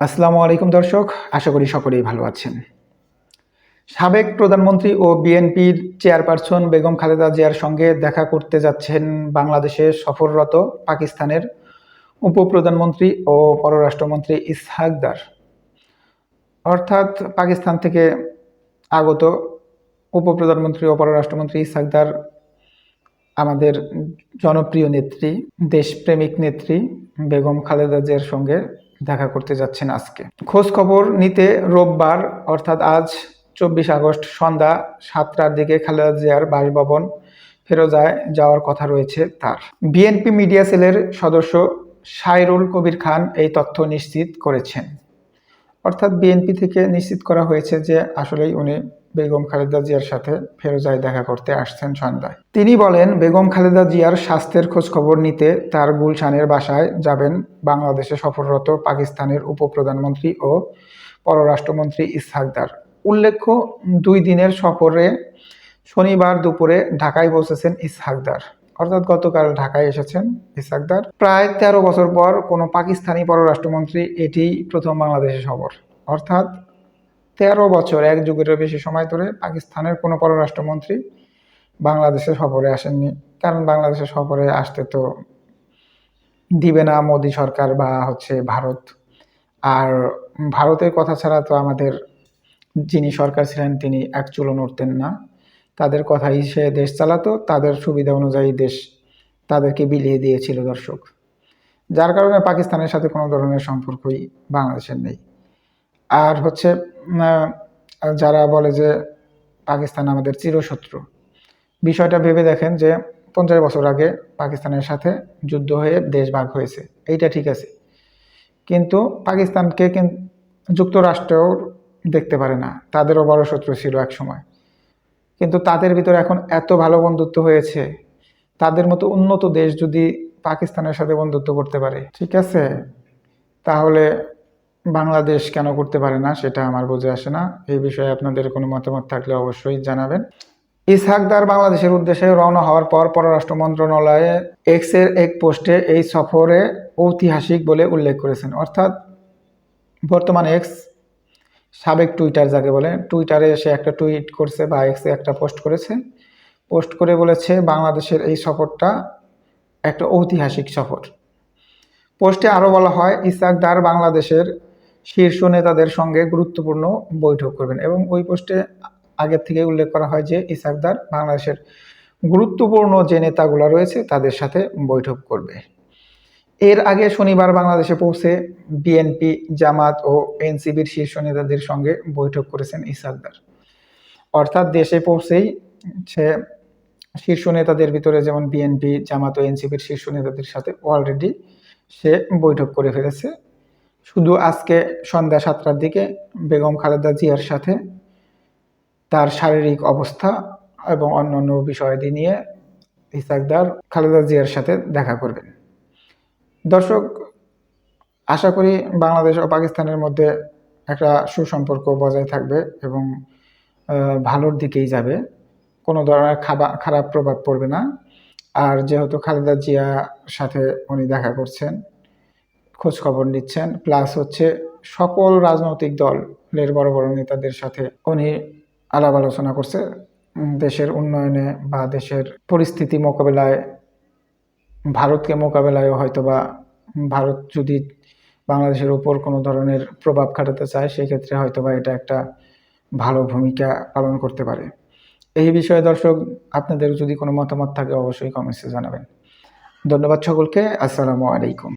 আসসালামু আলাইকুম দর্শক, আশা করি সকলেই ভালো আছেন। সাবেক প্রধানমন্ত্রী ও বিএনপির চেয়ারপারসন বেগম খালেদা জিয়ার সঙ্গে দেখা করতে যাচ্ছেন বাংলাদেশে সফররত পাকিস্তানের উপপ্রধানমন্ত্রী ও পররাষ্ট্রমন্ত্রী ইসহাকদার অর্থাৎ পাকিস্তান থেকে আগত উপপ্রধানমন্ত্রী ও পররাষ্ট্রমন্ত্রী ইসহাকদার আমাদের জনপ্রিয় নেত্রী, দেশপ্রেমিক নেত্রী বেগম খালেদা জিয়ার সঙ্গে দেখা করতে যাচ্ছেন আজকে। খোঁজ খবর নিতে রোববার, অর্থাৎ আজ চব্বিশ আগস্ট সন্ধ্যা সাতটার দিকে খালেদা জিয়ার বাসভবন ফেরোজায় যাওয়ার কথা রয়েছে তার। বিএনপি মিডিয়া সেলের সদস্য সাইরুল কবির খান এই তথ্য নিশ্চিত করেছেন। অর্থাৎ বিএনপি থেকে নিশ্চিত করা হয়েছে যে আসলেই উনি বেগম খালেদা জিয়ার সাথে ফেরোজায় দেখা করতে আসছেন সন্ধ্যায়। তিনি বলেন, বেগম খালেদা জিয়ার স্বাস্থ্যের খোঁজ খবর নিতে তার গুলশানের বাসায় যাবেন বাংলাদেশে সফররত পাকিস্তানের উপপ্রধানমন্ত্রী ও পররাষ্ট্রমন্ত্রী ইসহাকদার উল্লেখ্য, দুই দিনের সফরে শনিবার দুপুরে ঢাকায় পৌঁছেছেন ইসহাকদার অর্থাৎ গতকাল ঢাকায় এসেছেন ইসহাকদার প্রায় তেরো বছর পর কোনো পাকিস্তানি পররাষ্ট্রমন্ত্রী এটি প্রথম বাংলাদেশে সফর। অর্থাৎ তেরো বছর, এক যুগেরও বেশি সময় ধরে পাকিস্তানের কোনো পররাষ্ট্রমন্ত্রী বাংলাদেশে সফরে আসেননি। কারণ বাংলাদেশে সফরে আসতে তো দিবে না মোদী সরকার বা হচ্ছে ভারত। আর ভারতের কথা ছাড়া তো আমাদের যিনি সরকার ছিলেন তিনি এক চুলো নড়তেন না। তাদের কথাই সে দেশ চালাতো, তাদের সুবিধা অনুযায়ী দেশ তাদেরকে বিলিয়ে দিয়েছিল দর্শক। যার কারণে পাকিস্তানের সাথে কোনো ধরনের সম্পর্কই বাংলাদেশের নেই। আর হচ্ছে যারা বলে যে পাকিস্তান আমাদের চিরশত্রু। বিষয়টা ভেবে দেখেন যে পঞ্চাশ বছর আগে পাকিস্তানের সাথে যুদ্ধ হয়ে দেশ ভাগ হয়েছে। এইটা ঠিক আছে। কিন্তু পাকিস্তানকে যুক্তরাষ্ট্রও দেখতে পারে না। তাদেরও বড় শত্রু ছিল এক সময়। কিন্তু তাদের ভিতরে এখন এত ভালো বন্ধুত্ব হয়েছে। তাদের মতো উন্নত দেশ যদি পাকিস্তানের সাথে বন্ধুত্ব করতে পারে, ঠিক আছে? তাহলে বাংলাদেশ কেন করতে পারে না, সেটা আমার বুঝে আসে না। এই বিষয়ে আপনাদের কোনো মতামত থাকলে অবশ্যই জানাবেন। ইসহাকদার বাংলাদেশের উদ্দেশ্যে রওনা হওয়ার পর পররাষ্ট্র মন্ত্রণালয়ে এক্সের এক পোস্টে এই সফরে ঐতিহাসিক বলে উল্লেখ করেছেন। অর্থাৎ বর্তমানে এক্স সাবেক টুইটার যাকে বলে, টুইটারে সে একটা টুইট করছে বা এক্সে একটা পোস্ট করেছে। পোস্ট করে বলেছে, বাংলাদেশের এই সফরটা একটা ঐতিহাসিক সফর। পোস্টে আরও বলা হয় ইসাকদার বাংলাদেশের শীর্ষ নেতাদের সঙ্গে গুরুত্বপূর্ণ বৈঠক করবেন এবং ওই পোস্টে আগের থেকে উল্লেখ করা হয় যে ইসাকদার বাংলাদেশের গুরুত্বপূর্ণ যে নেতাগুলো রয়েছে তাদের সাথে বৈঠক করবে। এর আগে শনিবার বাংলাদেশে পৌঁছে বিএনপি, জামাত ও এনসিবির শীর্ষ নেতাদের সঙ্গে বৈঠক করেছেন ইসাকদার। অর্থাৎ দেশে পৌঁছেই সে শীর্ষ নেতাদের ভিতরে যেমন বিএনপি, জামাত ও এনসিপির শীর্ষ নেতাদের সাথে অলরেডি সে বৈঠক করে ফেলেছে। শুধু আজকে সন্ধ্যা সাতটার দিকে বেগম খালেদা জিয়ার সাথে তার শারীরিক অবস্থা এবং অন্যান্য বিষয়াদি নিয়ে ইসাকদার খালেদা জিয়ার সাথে দেখা করবেন। দর্শক, আশা করি বাংলাদেশ ও পাকিস্তানের মধ্যে একটা সুসম্পর্ক বজায় থাকবে এবং ভালোর দিকেই যাবে। কোনো ধরনের খাবার খারাপ প্রভাব পড়বে না। আর যেহেতু খালেদা জিয়া সাথে উনি দেখা করছেন খোঁজ খবর নিচ্ছেন। প্লাস হচ্ছে সকল রাজনৈতিক দলের বড় বড় নেতাদের সাথে উনি আলাপ আলোচনা করছে। দেশের উন্নয়নে বা দেশের পরিস্থিতি মোকাবেলায়, ভারতকে মোকাবেলায় হয়তো বা ভারত যদি বাংলাদেশের উপর কোনো ধরনের প্রভাব খাটাতে চায়, সেক্ষেত্রে হয়তো বা এটা একটা ভালো ভূমিকা পালন করতে পারে। এই বিষয়ে দর্শক আপনাদের যদি কোনো মতামত থাকে অবশ্যই কমেন্টসে জানাবেন। ধন্যবাদ সকলকে, আসসালামু আলাইকুম।